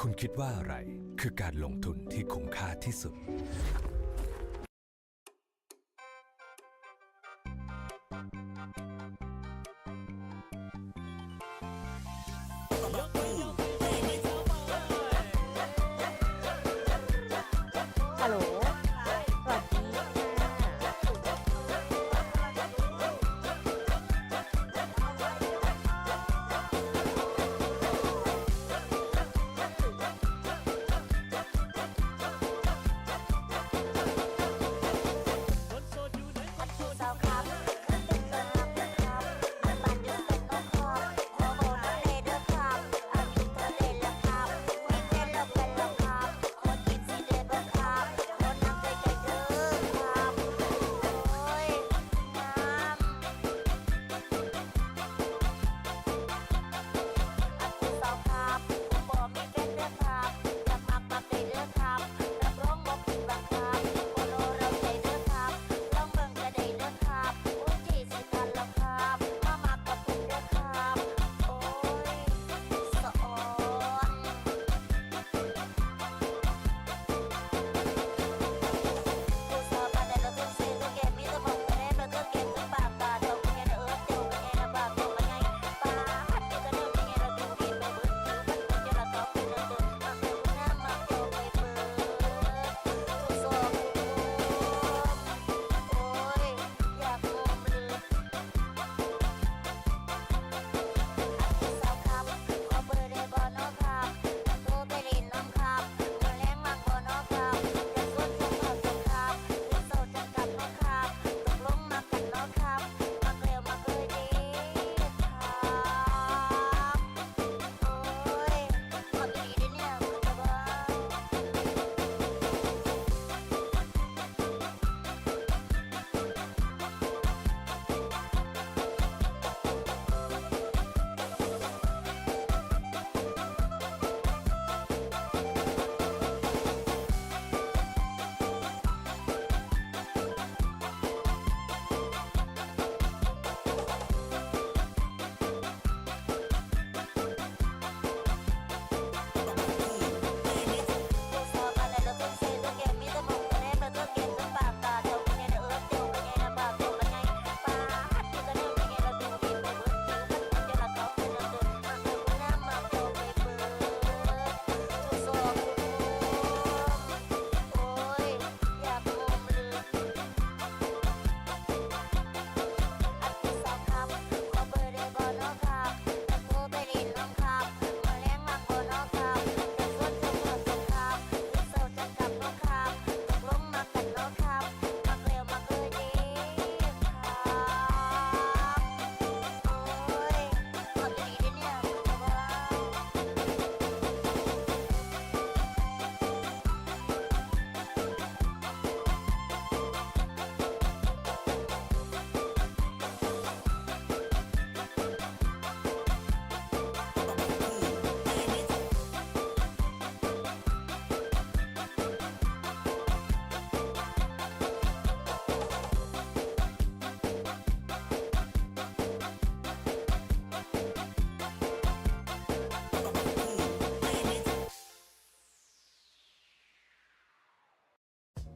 คุณคิดว่าอะไรคือการลงทุนที่คุ้มค่าที่สุด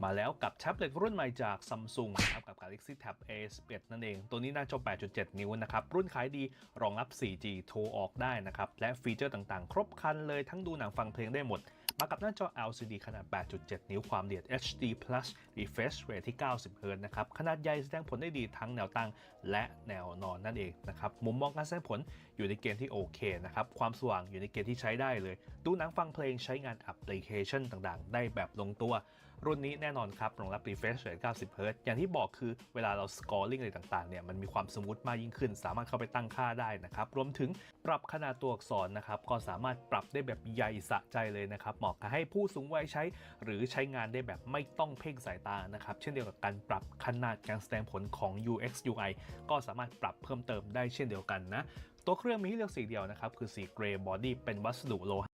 มาแล้วกับแท็บเล็ตรุ่นใหม่จาก Samsung นะครับกับ Galaxy Tab A11 นั่นเอง ตัวนี้หน้าจอ 8.7 นิ้วนะครับ รุ่นขายดีรองรับ 4G โทรออกได้นะครับ และฟีเจอร์ต่างๆ ครบครันเลยทั้งดูหนังฟังเพลงได้หมด มากับหน้าจอ LCD ขนาด 8.7 นิ้วความละเอียด HD Plus refresh rate ที่ 90 Hz นะครับ ขนาดใหญ่แสดงผลได้ดีทั้งแนวตั้งและแนวนอนนั่นเองนะครับมุมมองการแสดงผลอยู่ในเกณฑ์ที่โอเคนะครับความสว่างอยู่ในเกณฑ์ที่ใช้ได้เลย ดูหนังฟังเพลงใช้งานแอปพลิเคชันต่างๆ ได้แบบลงตัว รุ่นนี้แน่นอนครับรองรับ refresh rate 90 Hz อย่างที่บอกคือเวลาเรา scoring อะไรต่างๆ เนี่ย มันมีความสมูทมากยิ่งขึ้น สามารถเข้าไปตั้งค่าได้นะครับ รวมถึงปรับขนาดตัวอักษรนะครับ ก็สามารถปรับได้แบบใหญ่สะใจเลยนะครับ เหมาะกับให้ผู้สูงวัยใช้ หรือใช้งานได้แบบไม่ต้องเพ่งสายตานะครับ เช่นเดียวกับการปรับขนาดการแสดงผลของ UX UI ก็สามารถปรับเพิ่มเติมได้เช่นเดียวกันนะ ตัวเครื่องมีให้เลือกสีเดียวนะครับ คือสีเกรย์บอดี้เป็นวัสดุโลหะ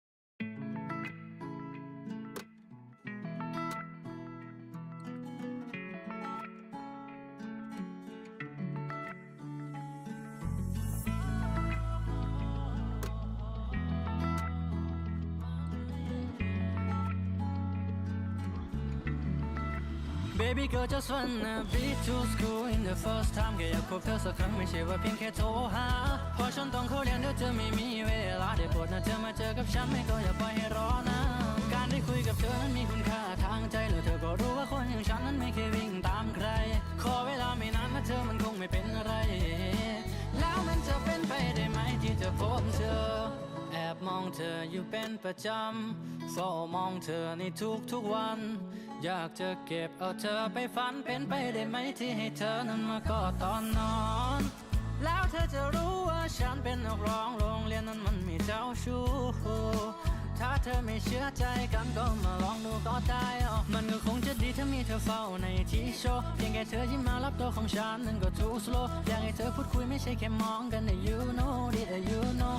Baby girl just wanna be to school in the first time แค่อยากพบเธอสักครั้งไม่ใช่ว่าเพียงแค่โทรหาเพอฉันต้องเข้าเรียนเดี๋ยวเธอไม่มีเวลาได้โปรดนะเธอมาเจอกับฉันไม่ก็อย่าปล่อยให้รอนะการได้คุยกับเธอนั้นมีคุณค่าทางใจแล้วเธอก็รู้ว่าคนอย่างฉันนั้นไม่เคยวิ่งตามใคร ขอเวลาไม่นานนะเธอมันคงไม่เป็นอะไร แล้วมันจะเป็นไปได้ไหมที่จะพบเธอ แอบมองเธออยู่เป็นประจำเฝ้ามองเธอในทุกๆวัน อยากจะเก็บเอาเธอไปฝันเป็นไปได้ไหมที่ให้เธอนั้นมากอดตอนนอน แล้วเธอจะรู้ว่าฉันเป็นนักร้องโรงเรียนนั้นมันมีเจ้าชู้ถ้าเธอไม่เชื่อใจกันก็มาลองดูก็ได้อ๋อมันก็คงจะดีถ้ามีเธอเฝ้าในที่โชว์เพียงแค่เธอยิ้มมารับตัวของฉันนั้นก็ too slow อยากให้เธอพูดคุยไม่ใช่แค่มองกันแต่ you know it you know